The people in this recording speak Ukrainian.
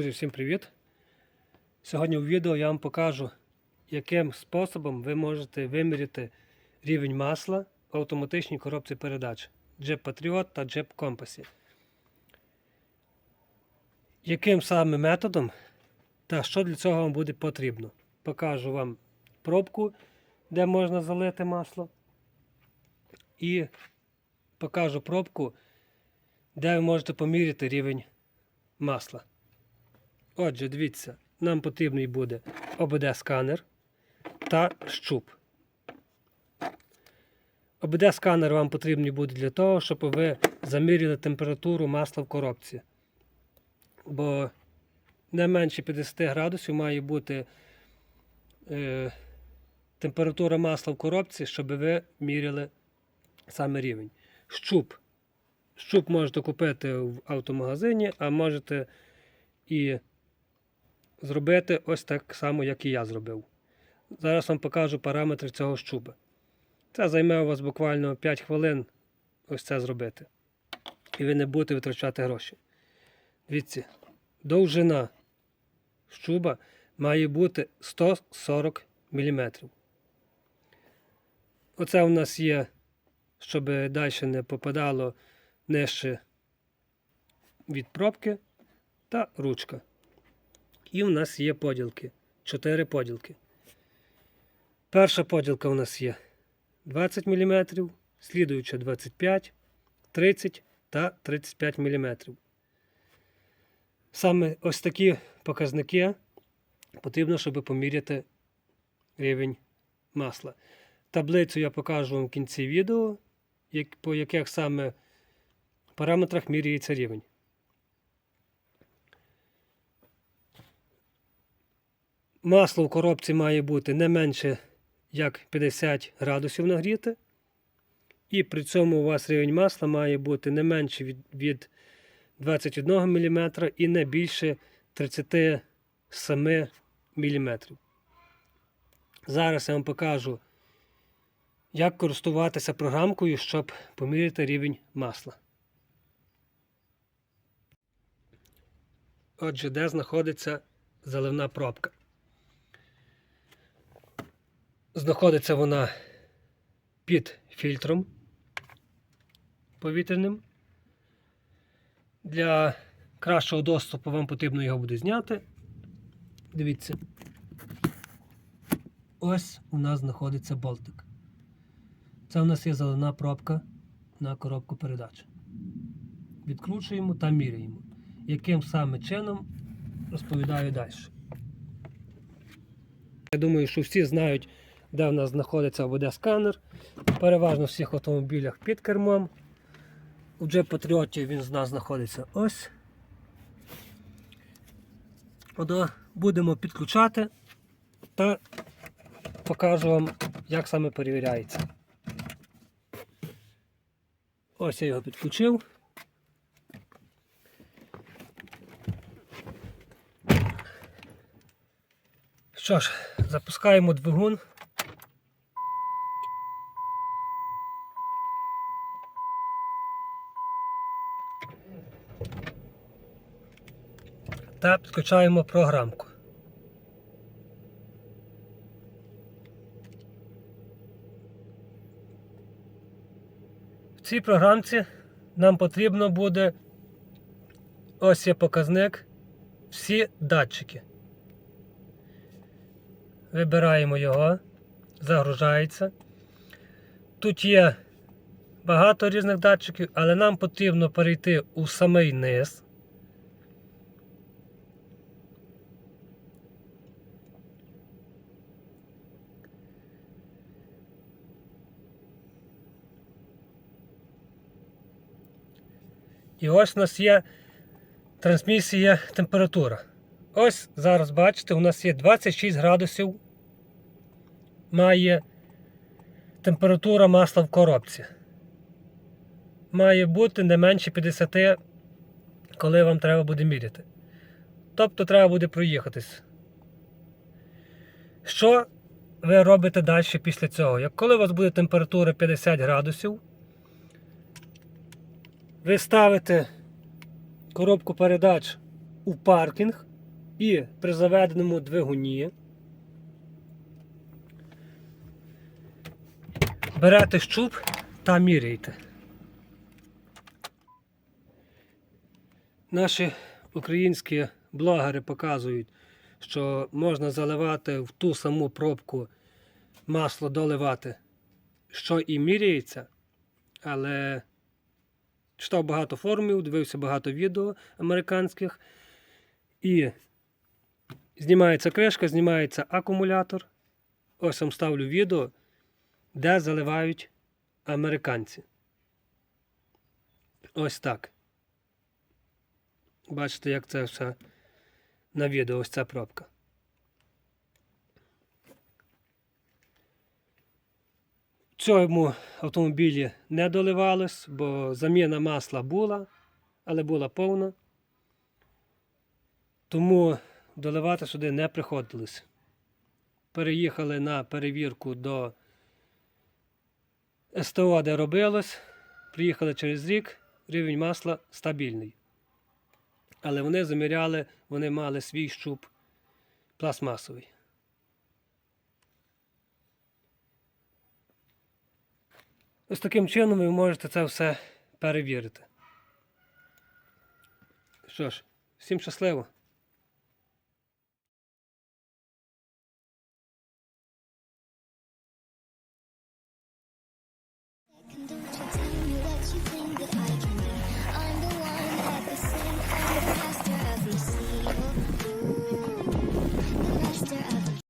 Друзі, всім привіт! Сьогодні у відео я вам покажу, яким способом ви можете виміряти рівень масла в автоматичній коробці передач Jeep Patriot та Jeep Compass. Яким саме методом та що для цього вам буде потрібно? Покажу вам пробку, де можна залити масло. І покажу пробку, де ви можете поміряти рівень масла. Отже, дивіться, нам потрібний буде ОБД-сканер та щуп. ОБД-сканер вам потрібний буде для того, щоб ви заміряли температуру масла в коробці. Бо не менше 50 градусів має бути е, температура масла в коробці, щоб ви міряли саме рівень. Щуп. Щуп можете купити в автомагазині, а можете і зробити ось так само, як і я зробив. Зараз вам покажу параметри цього щуба. Це займе у вас буквально 5 хвилин ось це зробити. І ви не будете витрачати гроші. Дивіться, довжина щуба має бути 140 мм. Оце у нас є, щоб далі не попадало нижче від пробки та ручка. І в нас є поділки. Чотири поділки. Перша поділка у нас є 20 мм, слідуюча 25, 30 та 35 мм. Саме ось такі показники потрібно, щоб поміряти рівень масла. Таблицю я покажу вам в кінці відео, по яких саме параметрах міряється рівень. Масло в коробці має бути не менше як 50 градусів нагріте. І при цьому у вас рівень масла має бути не менше від, від 21 мм і не більше 37 мм. Зараз я вам покажу, як користуватися програмкою, щоб поміряти рівень масла. Отже, де знаходиться заливна пробка? Знаходиться вона під фільтром повітряним. Для кращого доступу вам потрібно його буде зняти. Дивіться. Ось у нас знаходиться болтик. Це у нас є заливна пробка на коробку передач. Відкручуємо та міряємо. Яким саме чином розповідаю далі. Я думаю, що всі знають, де в нас знаходиться ОБД-сканер. Переважно в всіх автомобілях під кермом. У Jeep Patriot він з нас знаходиться ось. Одо будемо підключати та покажу вам, як саме перевіряється. Ось я його підключив. Що ж, запускаємо двигун. Та підключаємо програмку. В цій програмці нам потрібно буде ось є показник всі датчики. Вибираємо його, загружається. Тут є багато різних датчиків, але нам потрібно перейти у самий низ. І ось у нас є трансмісія температура. Ось зараз бачите, у нас є 26 градусів. Має температура масла в коробці. Має бути не менше 50, коли вам треба буде міряти. Тобто треба буде проїхатись. Що ви робите далі після цього? Як коли у вас буде температура 50 градусів, ви ставите коробку передач у паркінг І при заведеному двигуні берете щуп та міряйте. Наші українські блогери показують, що можна заливати в ту саму пробку масло доливати, що і міряється, але читав багато форумів, дивився багато відео американських. І знімається кришка, знімається акумулятор. Ось вам ставлю відео, де заливають американці. Ось так. Бачите, як це все на відео, ось ця пробка. Цьому автомобілі не доливалось, бо заміна масла була, але була повна. Тому доливати сюди не приходилось. Переїхали на перевірку до СТО, де робилось. Приїхали через рік, рівень масла стабільний. Але вони заміряли, вони мали свій щуп пластмасовий. Ось таким чином ви можете це все перевірити. Що ж, всім щасливо! can do to tell me that you think that I can